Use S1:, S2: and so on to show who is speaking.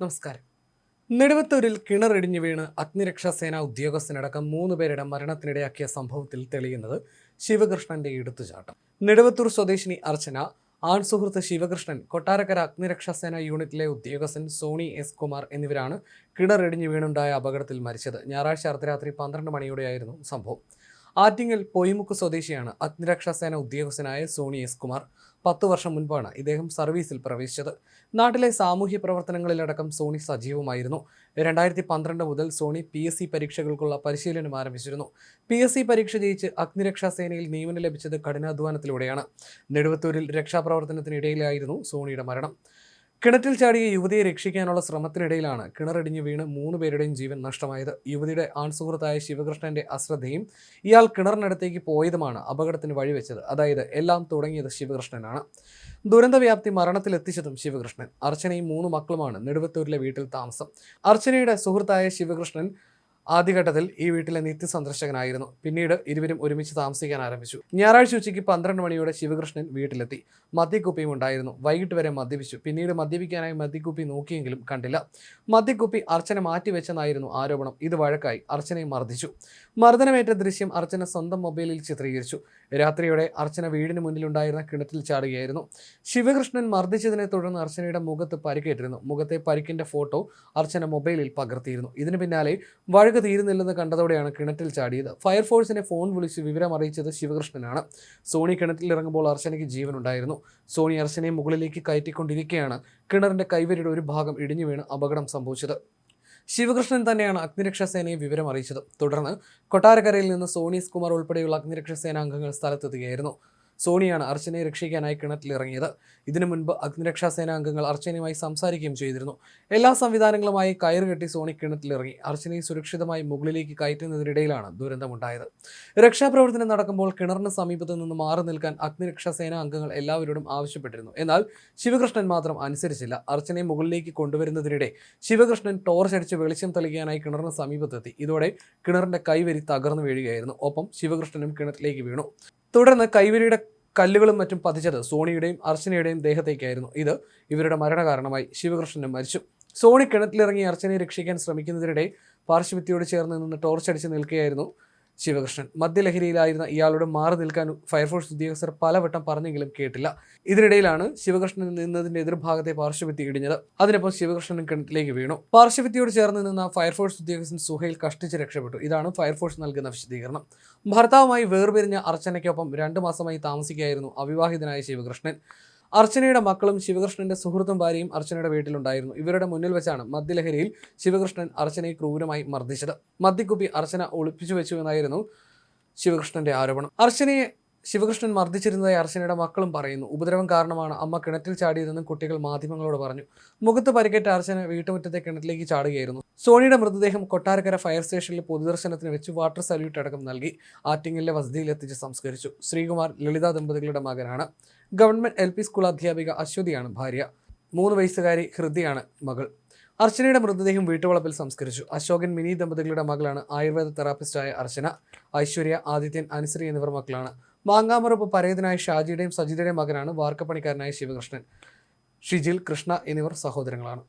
S1: നമസ്കാരം. നെടുവത്തൂരിൽ കിണറിടിഞ്ഞു വീണ് അഗ്നിരക്ഷാസേന ഉദ്യോഗസ്ഥനടക്കം മൂന്ന് പേരുടെ മരണത്തിനിടയാക്കിയ സംഭവത്തിൽ തെളിയുന്നത് ശിവകൃഷ്ണന്റെ എടുത്തുചാട്ടം. നെടുവത്തൂർ സ്വദേശിനി അർച്ചന ആൺ സുഹൃത്ത് ശിവകൃഷ്ണൻ കൊട്ടാരക്കര അഗ്നിരക്ഷാസേന യൂണിറ്റിലെ ഉദ്യോഗസ്ഥൻ സോണി എസ് കുമാർ എന്നിവരാണ് കിണറിടിഞ്ഞു വീണുണ്ടായ അപകടത്തിൽ മരിച്ചത്. ഞായറാഴ്ച അർദ്ധരാത്രി പന്ത്രണ്ട് മണിയോടെയായിരുന്നു സംഭവം. ആറ്റിങ്ങൽ പൊയ്മുക്ക് സ്വദേശിയാണ് അഗ്നിരക്ഷാ സേന ഉദ്യോഗസ്ഥനായ സോണി എസ് കുമാർ. പത്ത് വർഷം മുൻപാണ് ഇദ്ദേഹം സർവീസിൽ പ്രവേശിച്ചത്. നാട്ടിലെ സാമൂഹ്യ പ്രവർത്തനങ്ങളിലടക്കം സോണി സജീവമായിരുന്നു. രണ്ടായിരത്തി പന്ത്രണ്ട് മുതൽ സോണി പി എസ് സി പരീക്ഷകൾക്കുള്ള പരിശീലനം ആരംഭിച്ചിരുന്നു. പി എസ് സി പരീക്ഷ ജയിച്ച് അഗ്നിരക്ഷാ സേനയിൽ നിയമനം ലഭിച്ചത് കഠിനാധ്വാനത്തിലൂടെയാണ്. നെടുവത്തൂരിൽ രക്ഷാപ്രവർത്തനത്തിനിടയിലായിരുന്നു സോണിയുടെ മരണം. കിണറ്റിൽ ചാടിയ യുവതിയെ രക്ഷിക്കാനുള്ള ശ്രമത്തിനിടയിലാണ് കിണറടിഞ്ഞു വീണ് മൂന്ന് പേരുടെയും ജീവൻ നഷ്ടമായത്. യുവതിയുടെ ആൺസുഹൃത്തായ ശിവകൃഷ്ണന്റെ അശ്രദ്ധയും ഇയാൾ കിണറിനടുത്തേക്ക് പോയതുമാണ് അപകടത്തിന് വഴിവെച്ചത്. അതായത് എല്ലാം തുടങ്ങിയത് ശിവകൃഷ്ണനാണ്. ദുരന്തവ്യാപ്തി മരണത്തിലെത്തിച്ചതും ശിവകൃഷ്ണൻ. അർച്ചനയും മൂന്ന് മക്കളുമാണ് നെടുവത്തൂരിലെ വീട്ടിൽ താമസം. അർച്ചനയുടെ സുഹൃത്തായ ശിവകൃഷ്ണൻ ആദ്യഘട്ടത്തിൽ ഈ വീട്ടിലെ നിത്യ സന്ദർശകനായിരുന്നു പിന്നീട് ഇരുവരും ഒരുമിച്ച് താമസിക്കാൻ ആരംഭിച്ചു. ഞായറാഴ്ച ഉച്ചയ്ക്ക് പന്ത്രണ്ട് മണിയോടെ ശിവകൃഷ്ണൻ വീട്ടിലെത്തി. മദ്യക്കുപ്പിയും ഉണ്ടായിരുന്നു. വൈകിട്ട് വരെ മദ്യപിച്ചു. പിന്നീട് മദ്യപിക്കാനായി മദ്യക്കുപ്പി നോക്കിയെങ്കിലും കണ്ടില്ല. മദ്യക്കുപ്പി അർച്ചന മാറ്റിവെച്ചെന്നായിരുന്നു ആരോപണം. ഇത് വഴക്കായി അർച്ചനയെ മർദ്ദിച്ചു. മർദ്ദനമേറ്റ ദൃശ്യം അർച്ചന സ്വന്തം മൊബൈലിൽ ചിത്രീകരിച്ചു. രാത്രിയോടെ അർച്ചന വീടിന് മുന്നിലുണ്ടായിരുന്ന കിണറ്റിൽ ചാടുകയായിരുന്നു. ശിവകൃഷ്ണൻ മർദ്ദിച്ചതിനെ തുടർന്ന് അർച്ചനയുടെ മുഖത്ത് പരിക്കേറ്റിരുന്നു. മുഖത്തെ പരിക്കിന്റെ ഫോട്ടോ അർച്ചന മൊബൈലിൽ പകർത്തിയിരുന്നു. ഇതിന് പിന്നാലെ വഴക്ക് തീരുന്നില്ലെന്ന് കണ്ടതോടെയാണ് കിണറ്റിൽ ചാടിയത്. ഫയർഫോഴ്സിനെ ഫോൺ വിളിച്ച് വിവരം അറിയിച്ചത് ശിവകൃഷ്ണനാണ്. സോണി കിണറ്റിൽ ഇറങ്ങുമ്പോൾ അർച്ചനയ്ക്ക് ജീവനുണ്ടായിരുന്നു. സോണി അർച്ചനയെ മുകളിലേക്ക് കയറ്റിക്കൊണ്ടിരിക്കെയാണ് കിണറിന്റെ കൈവരിയുടെ ഒരു ഭാഗം ഇടിഞ്ഞു വീണ് അപകടം സംഭവിച്ചത്. ശിവകൃഷ്ണൻ തന്നെയാണ് അഗ്നിരക്ഷാസേനയെ വിവരം അറിയിച്ചത്. തുടർന്ന് കൊട്ടാരക്കരയിൽ നിന്ന് സോണീസ് കുമാർ ഉൾപ്പെടെയുള്ള അഗ്നിരക്ഷാസേന അംഗങ്ങൾ സ്ഥലത്തെത്തുകയായിരുന്നു. സോണിയാണ് അർച്ചനയെ രക്ഷിക്കാനായി കിണറ്റിലിറങ്ങിയത് ഇതിനു മുൻപ് അഗ്നിരക്ഷാസേന അംഗങ്ങൾ അർച്ചനയുമായി സംസാരിക്കുകയും ചെയ്തിരുന്നു. എല്ലാ സംവിധാനങ്ങളുമായി കയറുകെട്ടി സോണി കിണറ്റിലിറങ്ങി അർച്ചനയെ സുരക്ഷിതമായി മുകളിലേക്ക് കയറ്റുന്നതിനിടയിലാണ് ദുരന്തമുണ്ടായത്. രക്ഷാപ്രവർത്തനം നടക്കുമ്പോൾ കിണറിന് സമീപത്ത് നിന്ന് മാറി നിൽക്കാൻ അഗ്നിരക്ഷാസേന അംഗങ്ങൾ എല്ലാവരോടും ആവശ്യപ്പെട്ടിരുന്നു. എന്നാൽ ശിവകൃഷ്ണൻ മാത്രം അനുസരിച്ചില്ല. അർച്ചനയെ മുകളിലേക്ക് കൊണ്ടുവരുന്നതിനിടെ ശിവകൃഷ്ണൻ ടോർച്ച് അടിച്ച് വെളിച്ചം തെളിക്കാനായി കിണറിന് സമീപത്തെത്തി. ഇതോടെ കിണറിന്റെ കൈവരി തകർന്നു വീഴുകയായിരുന്നു. ഒപ്പം ശിവകൃഷ്ണനും കിണറ്റിലേക്ക് വീണു. തുടർന്ന് കൈവരിയുടെ കല്ലുകളും മറ്റും പതിച്ചത് സോണിയുടെയും അർച്ചനയുടെയും ദേഹത്തേക്കായിരുന്നു. ഇത് ഇവരുടെ മരണകാരണമായി ശിവകൃഷ്ണനും മരിച്ചു. സോണി കിണറ്റിലിറങ്ങി അർച്ചനയെ രക്ഷിക്കാൻ ശ്രമിക്കുന്നതിനിടെ പാർശ്വഭിത്തിയോട് ചേർന്ന് നിന്ന് ടോർച്ചടിച്ച് നിൽക്കുകയായിരുന്നു ശിവകൃഷ്ണൻ. മദ്യലഹരിയിലായിരുന്ന ഇയാളോട് മാറി നിൽക്കാൻ ഫയർഫോഴ്സ് ഉദ്യോഗസ്ഥർ പലവട്ടം പറഞ്ഞെങ്കിലും കേട്ടില്ല. ഇതിനിടയിലാണ് ശിവകൃഷ്ണൻ നിന്നതിന്റെ എതിർഭാഗത്തെ പാർശ്വഭിത്തി ഇടിഞ്ഞത്. അതിനൊപ്പം ശിവകൃഷ്ണൻ കിണറ്റിലേക്ക് വീണു. പാർശ്വഭിത്തിയോട് ചേർന്ന് നിന്ന ഫയർഫോഴ്സ് ഉദ്യോഗസ്ഥൻ സുഹൈൽ കഷ്ടിച്ച് രക്ഷപ്പെട്ടു. ഇതാണ് ഫയർഫോഴ്സ് നൽകുന്ന വിശദീകരണം. ഭർത്താവുമായി വേർപിരിഞ്ഞ അർച്ചനയ്ക്കൊപ്പം രണ്ടു മാസമായി താമസിക്കുകയായിരുന്നു അവിവാഹിതനായ ശിവകൃഷ്ണൻ. അർച്ചനയുടെ മക്കളും ശിവകൃഷ്ണന്റെ സുഹൃത്തും ഭാര്യയും അർച്ചനയുടെ വീട്ടിലുണ്ടായിരുന്നു. ഇവരുടെ മുന്നിൽ വെച്ചാണ് മദ്യലഹരിയിൽ ശിവകൃഷ്ണൻ അർച്ചനയെ ക്രൂരമായി മർദ്ദിച്ചത്. മദ്യക്കുപ്പി അർച്ചന ഒളിപ്പിച്ചു വെച്ചു എന്നായിരുന്നു ശിവകൃഷ്ണന്റെ ആരോപണം. അർച്ചനയെ ശിവകൃഷ്ണൻ മർദ്ദിച്ചിരുന്നതായി അർച്ചനയുടെ മക്കളും പറയുന്നു. ഉപദ്രവം കാരണമാണ് അമ്മ കിണറ്റിൽ ചാടിയതെന്നും കുട്ടികൾ മാധ്യമങ്ങളോട് പറഞ്ഞു. മുഖത്ത് പരിക്കേറ്റ അർച്ചന വീട്ടുമുറ്റത്തെ കിണറ്റിലേക്ക് ചാടുകയായിരുന്നു. സോണിയുടെ മൃതദേഹം കൊട്ടാരക്കര ഫയർ സ്റ്റേഷനിൽ പൊതുദർശനത്തിന് വെച്ച് വാട്ടർ സല്യൂട്ട് അടക്കം നൽകി ആറ്റിങ്ങലിലെ വസതിയിലെത്തിച്ച് സംസ്കരിച്ചു. ശ്രീകുമാർ ലളിത ദമ്പതികളുടെ മകനാണ്. ഗവൺമെന്റ് എൽ സ്കൂൾ അധ്യാപിക അശ്വതിയാണ് ഭാര്യ. മൂന്ന് വയസ്സുകാരി ഹൃദയാണ് മകൾ. അർച്ചനയുടെ മൃതദേഹം വീട്ടുവളപ്പിൽ സംസ്കരിച്ചു. അശോകൻ മിനി ദമ്പതികളുടെ മകളാണ് ആയുർവേദ തെറാപ്പിസ്റ്റായ അർച്ചന. ഐശ്വര്യ ആദിത്യൻ അനുശ്രീ എന്നിവർ മക്കളാണ്. മാങ്ങാമറപ്പ് പരേതനായ ഷാജിയുടെയും സജിതയുടെയും മകനാണ് വാർക്കപ്പണിക്കാരനായ ശിവകൃഷ്ണൻ. ഷിജിൽ കൃഷ്ണ എന്നിവർ സഹോദരങ്ങളാണ്.